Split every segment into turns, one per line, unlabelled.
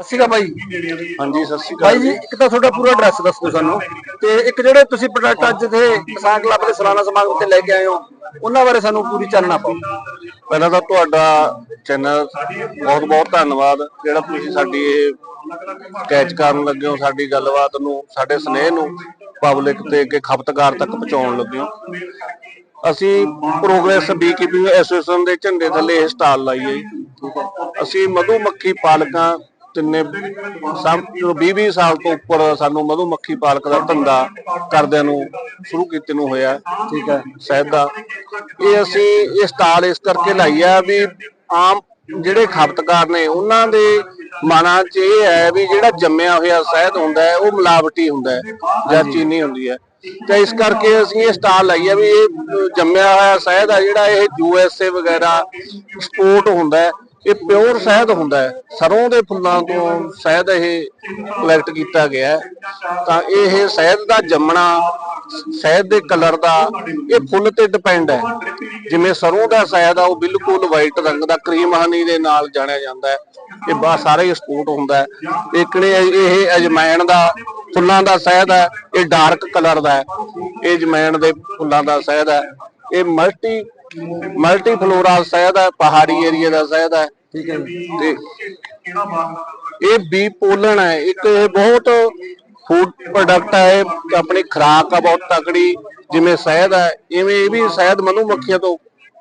ਅਸੀਂ ਕਾ ਬਾਈ।
ਹਾਂਜੀ ਸਤਿ ਸ਼੍ਰੀ
ਬਾਈ
ਅਕਾਲ
ਜੀ ਇੱਕ ਤਾਂ ਤੁਹਾਡਾ ਪੂਰਾ ਐਡਰੈਸ ਦੱਸ ਦਿਓ ਸਾਨੂੰ। ਤੇ ਇੱਕ ਜਿਹੜੇ ਤੁਸੀਂ ਪ੍ਰੋਡਕਟ ਅੱਜ ਦੇ ਕਿਸਾਨ ਕਲੱਬ ਦੇ ਸਾਲਾਨਾ ਸਮਾਗਮ ਤੇ ਲੈ ਕੇ ਆਏ ਹੋ ਉਹਨਾਂ ਬਾਰੇ ਸਾਨੂੰ ਪੂਰੀ ਚਾਨਣਾ ਪਾਓ।
ਪਹਿਲਾਂ ਤਾਂ ਤੁਹਾਡਾ ਚੈਨਲ ਬਹੁਤ ਬਹੁਤ ਧੰਨਵਾਦ ਜਿਹੜਾ ਤੁਸੀਂ ਸਾਡੀ ਇਹ ਕੈਚ ਕਰਨ ਲੱਗੇ ਹੋ ਸਾਡੀ ਗੱਲਬਾਤ ਨੂੰ ਸਾਡੇ ਸਨੇਹ ਨੂੰ ਪਬਲਿਕ ਤੇ ਅੱਗੇ ਖਪਤਕਾਰ ਤੱਕ ਪਹੁੰਚਾਉਣ ਲੱਗੇ ਹੋ। ਅਸੀਂ ਪ੍ਰੋਗਰੈਸ ਬੀਕੀਪਿੰਗ ਐਸੋਸੀਏਸ਼ਨ ਦੇ ਝੰਡੇ ਥੱਲੇ ਇਹ ਸਟਾਲ ਲਾਈ ਹੈ। ਅਸੀਂ ਮਧੂ ਮੱਖੀ ਪਾਲਕਾਂ ਤਿੰਨੇ 20-20 ਸਾਲ ਤੋਂ ਉੱਪਰ ਸਾਨੂੰ ਮਧੂ ਮੱਖੀ ਪਾਲਕ ਦਾ ਧੰਦਾ ਕਰਦਿਆਂ ਨੂੰ ਸ਼ੁਰੂ ਕੀਤੇ ਨੂੰ ਹੋਇਆ ਠੀਕ ਹੈ। ਸ਼ਹਿਦ ਦਾ। ਇਹ ਅਸੀਂ ਇਹ ਸਟਾਲ ਇਸ ਕਰਕੇ ਲਾਈ ਆ ਵੀ ਆਮ ਜਿਹੜੇ ਖਪਤਕਾਰ ਨੇ ਉਹਨਾਂ ਦੇ ਮਨਾਂ 'ਚ ਇਹ ਹੈ ਵੀ ਜਿਹੜਾ ਜੰਮਿਆ ਹੋਇਆ ਸ਼ਹਿਦ ਹੁੰਦਾ ਹੈ ਉਹ ਮਿਲਾਵਟੀ ਹੁੰਦਾ ਹੈ ਜਾਂ ਚੀਨੀ ਹੁੰਦੀ ਹੈ। ਤੇ ਇਸ ਕਰਕੇ ਅਸੀਂ ਇਹ ਸਟਾਲ ਲਾਈ ਆ ਵੀ ਇਹ ਜੰਮਿਆ ਹੋਇਆ ਸ਼ਹਿਦ ਆ ਜਿਹੜਾ ਇਹ ਯੂਐਸਏ ਵਗੈਰਾ ਐਕਸਪੋਰਟ ਹੁੰਦਾ ਹੈ। ਇਹ ਪਿਓਰ ਸ਼ਹਿਦ ਹੁੰਦਾ ਹੈ। ਸਰੋਂ ਦੇ ਫੁੱਲਾਂ ਤੋਂ ਸ਼ਹਿਦ ਇਹ ਕਲੈਕਟ ਕੀਤਾ ਗਿਆ ਹੈ। ਤਾਂ ਇਹ ਸ਼ਹਿਦ ਦਾ ਜੰਮਣਾ, ਸ਼ਹਿਦ ਦੇ ਕਲਰ ਦਾ, ਇਹ ਫੁੱਲ ਤੇ ਡਿਪੈਂਡ ਹੈ। ਜਿਵੇਂ ਸਰੋਂ ਦਾ ਸ਼ਹਿਦ ਆ, ਉਹ ਬਿਲਕੁਲ ਵਾਈਟ ਰੰਗ ਦਾ ਕਰੀਮ ਹਨੀ ਦੇ ਨਾਲ ਜਾਣਿਆ ਜਾਂਦਾ ਹੈ। ਇਹ ਬਾ, ਸਾਰਾ ਹੀ। ਐਕਸਪੋਰਟ ਹੁੰਦਾ ਹੈ ਇਕੜੇ ਇਹ ਅਜਮੈਨ ਦਾ ਫੁੱਲਾਂ ਦਾ ਸ਼ਹਿਦ ਹੈ। ਇਹ ਡਾਰਕ ਕਲਰ ਦਾ ਹੈ। ਇਹ ਅਜਮੈਨ ਦੇ ਫੁੱਲਾਂ ਦਾ ਸ਼ਹਿਦ ਹੈ। ਇਹ ਮਲਟੀ ਮਲਟੀ ਫਲੋਰਾ ਸ਼ਹਿਦ ਹੈ ਪਹਾੜੀ ਏਰੀਆ ਦਾ ਸ਼ਹਿਦ ਹੈ।
ਠੀਕ ਹੈ
ਤੇ ਇਹ ਬੀ ਪੋਲਣ ਹੈ ਇੱਕ ਇਹ ਬਹੁਤ ਫੂਡ ਪ੍ਰੋਡਕਟ ਹੈ ਇਹ ਆਪਣੀ ਖੁਰਾਕ ਆ ਬਹੁਤ ਤਕੜੀ ਜਿਵੇਂ ਸ਼ਹਿਦ ਹੈ ਇਵੇਂ ਇਹ ਵੀ ਸ਼ਹਿਦ ਮਨੂ ਮੱਖੀਆਂ ਤੋਂ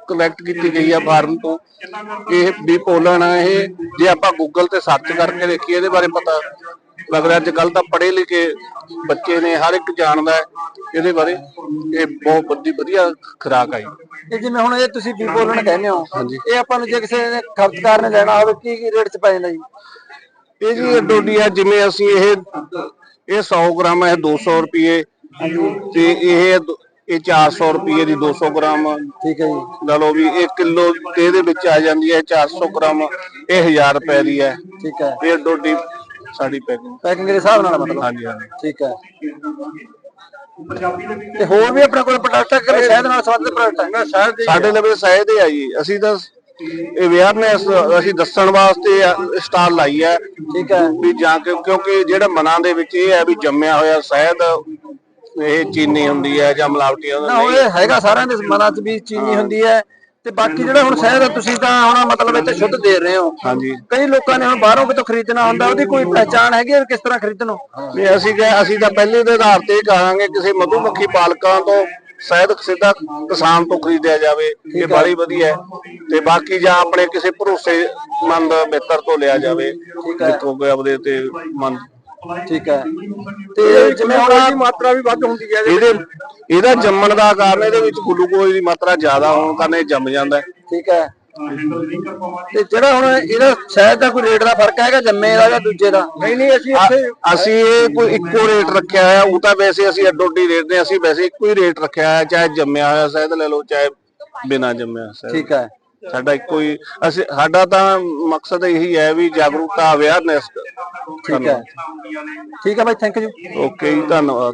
ਕਲੈਕਟ ਕੀਤੀ ਗਈ ਆ ਫਾਰਮ ਤੋਂ। ਇਹ ਬੀ ਪੋਲਣ ਹੈ ਇਹ ਜੇ ਆਪਾਂ ਗੂਗਲ ਤੇ ਸਰਚ ਕਰਕੇ ਦੇਖੀਏ ਇਹਦੇ ਬਾਰੇ ਪਤਾ ਲੱਗ ਰਿਹਾ ਅੱਜ ਕੱਲ ਤਾਂ ਪੜ੍ਹੇ ਲਿਖੇ ਬੱਚੇ ਨੇ ਹਰ ਇੱਕ ਜਾਣਦਾ ਇਹਦੇ ਬਾਰੇ। ਇਹ ਬਹੁਤ ਵੱਡੀ ਵਧੀਆ ਖੁਰਾਕ ਆ ਜੀ।
ਇਹ ਜਿਵੇਂ ਹੁਣ ਇਹ ਤੁਸੀਂ ਵੀ ਬੋਲਣ ਕਹਿੰਦੇ ਹੋ ਇਹ ਆਪਾਂ ਨੂੰ ਜੇ ਕਿਸੇ ਨੇ ਖਪਤਕਾਰ ਨੇ ਲੈਣਾ ਹੋਵੇ ਕੀ ਕੀ ਰੇਟ ਚ ਪੈ ਜਾਂਦਾ ਜੀ?
ਇਹ ਜੀ ਡੋਡੀ ਆ ਜਿਵੇਂ ਅਸੀਂ ਇਹ ਇਹ 100 ਗ੍ਰਾਮ ਹੈ 200 ਰੁਪਏ ਤੇ ਇਹ ਇਹ 400 ਰੁਪਏ ਦੀ 200 ਗ੍ਰਾਮ।
ਠੀਕ ਹੈ ਜੀ।
ਲਾ ਲਓ ਵੀ 1 ਕਿਲੋ ਤੇ ਇਹਦੇ ਵਿੱਚ ਆ ਜਾਂਦੀ ਹੈ 400 ਗ੍ਰਾਮ। ਇਹ 1000 ਰੁਪਏ ਦੀ ਹੈ।
ਠੀਕ ਹੈ।
ਇਹ ਡੋਡੀ ਸਾਡੀ ਪੈਕਿੰਗ
ਪੈਕਿੰਗ ਦੇ ਹਿਸਾਬ ਨਾਲ ਮਤਲਬ।
ਹਾਂਜੀ ਹਾਂਜੀ।
ਠੀਕ ਹੈ। ਤੇ ਹੋਰ ਵੀ ਆਪਣੇ ਕੋਲ ਪ੍ਰੋਡਕਟ ਹੈ ਕਿ ਸ਼ਹਿਦ ਨਾਲ ਸੰਬੰਧਿਤ ਪ੍ਰੋਡਕਟ ਹੈ ਸ਼ਹਿਦ
ਸਾਡੇ ਲਵੇ ਸ਼ਾਇਦ ਹੀ ਆ ਜੀ। ਅਸੀਂ ਤਾਂ ਅਵੇਅਰਨੈਸ ਅਸੀਂ ਦੱਸਣ ਵਾਸਤੇ ਸਟਾਲ ਲਾਈ ਹੈ
ਠੀਕ ਹੈ।
ਵੀ ਜਾਂ ਕਿ ਕਿਉਂਕਿ ਜਿਹੜਾ ਮਨਾਂ ਦੇ ਵਿੱਚ ਇਹ ਹੈ ਵੀ ਜੰਮਿਆ ਹੋਇਆ ਸ਼ਹਿਦ ਇਹ ਚੀਨੀ ਹੁੰਦੀ ਹੈ ਜਾਂ ਮਿਲਾਵਟੀ ਹੁੰਦੀ
ਨਾ ਉਹ ਇਹ ਹੈਗਾ ਸਾਰਿਆਂ ਦੇ ਮਨਾਂ 'ਚ ਵੀ ਚੀਨੀ ਹੁੰਦੀ ਹੈ। ਤੇ ਬਾਕੀ ਜਿਹੜਾ ਹੁਣ ਸ਼ਹਿਦ ਤੁਸੀਂ ਤਾਂ ਹੁਣ ਮਤਲਬ ਇੱਥੇ ਸ਼ੁੱਧ ਦੇ ਰਹੇ ਹੋ।
ਹਾਂਜੀ।
ਕਈ ਲੋਕਾਂ ਨੇ ਹੁਣ ਬਾਹਰੋਂ ਕਿਤੋਂ ਖਰੀਦਣਾ ਹੁੰਦਾ ਉਹਦੀ ਕੋਈ ਪਹਿਚਾਣ ਹੈਗੀ ਹੈ ਕਿਸ ਤਰ੍ਹਾਂ ਖਰੀਦਣੋ?
ਵੀ ਅਸੀਂ ਕਹੇ ਅਸੀਂ ਤਾਂ ਪਹਿਲੇ ਦੇ ਆਧਾਰ ਤੇ ਇਹ ਕਹਾਂਗੇ ਕਿਸੇ ਮਧੂ ਮੱਖੀ ਪਾਲਕਾਂ ਤੋਂ ਸ਼ਾਇਦ ਸਿੱਧਾ ਕਿਸਾਨ ਤੋਂ ਖਰੀਦਿਆ ਜਾਵੇ ਇਹ ਬਾਲੀ ਵਧੀਆ ਹੈ। ਤੇ ਬਾਕੀ ਜਾਂ ਆਪਣੇ ਕਿਸੇ ਭਰੋਸੇਮੰਦ ਮਿੱਤਰ ਤੋਂ ਲਿਆ ਜਾਵੇ ਜਿੱਥੋਂ ਕੋਈ ਆਪਦੇ ਤੇ ਮੰਨ
ਠੀਕ ਹੈ। ਤੇ ਜਿਵੇਂ ਹੁਣ
ਦੀ ਮਾਤਰਾ ਵੀ ਵੱਧ ਹੁੰਦੀ ਹੈ ਇਹਦੇ ਇਹਦਾ ਜੰਮਣ ਦਾ ਕਾਰਨ ਇਹਦੇ ਵਿੱਚ ਗਲੂਕੋਜ਼ ਦੀ ਮਾਤਰਾ ਜ਼ਿਆਦਾ ਹੋਣ ਕਾਰਨ ਇਹ ਜੰਮ ਜਾਂਦਾ ਹੈ।
ਠੀਕ ਹੈ। ਤੇ ਜਿਹੜਾ ਹੁਣ ਇਹਦਾ ਸ਼ਹਿਦ ਦਾ ਕੋਈ ਰੇਟ ਦਾ ਫ਼ਰਕ ਹੈਗਾ ਜੰਮੇ ਦਾ ਜਾਂ ਦੂਜੇ ਦਾ? ਨਹੀਂ ਨਹੀਂ ਅਸੀਂ
ਅ- ਅਸੀਂ ਇਹ ਕੋਈ ਇੱਕੋ ਰੇਟ ਰੱਖਿਆ ਹੈ ਉਹ ਤਾਂ ਵੈਸੇ ਅਸੀਂ ਅੱਡੋਡੀ ਰੇਟ ਨੇ ਅਸੀਂ ਵੈਸੇ ਇੱਕੋ ਹੀ ਰੇਟ ਰੱਖਿਆ ਹੈ ਚਾਹੇ ਜੰਮਿਆ ਹੋਇਆ ਸ਼ਹਿਦ ਲੈ ਲਓ ਚਾਹੇ ਬਿਨਾ ਜੰਮਿਆ ਸ਼ਹਿਦ
ਠੀਕ ਹੈ।
ਸਾਡਾ ਇੱਕੋ ਹੀ ਅਸੀਂ ਸਾਡਾ ਤਾਂ ਮਕਸਦ ਇਹੀ ਹੈ ਵੀ ਜਾਗਰੂਕਤਾ ਅਵੇਅਰਨੈਸ
ਠੀਕ ਹੈ। ਠੀਕ ਹੈ ਬਾਈ ਥੈਂਕ ਯੂ
ਓਕੇ ਜੀ ਧੰਨਵਾਦ।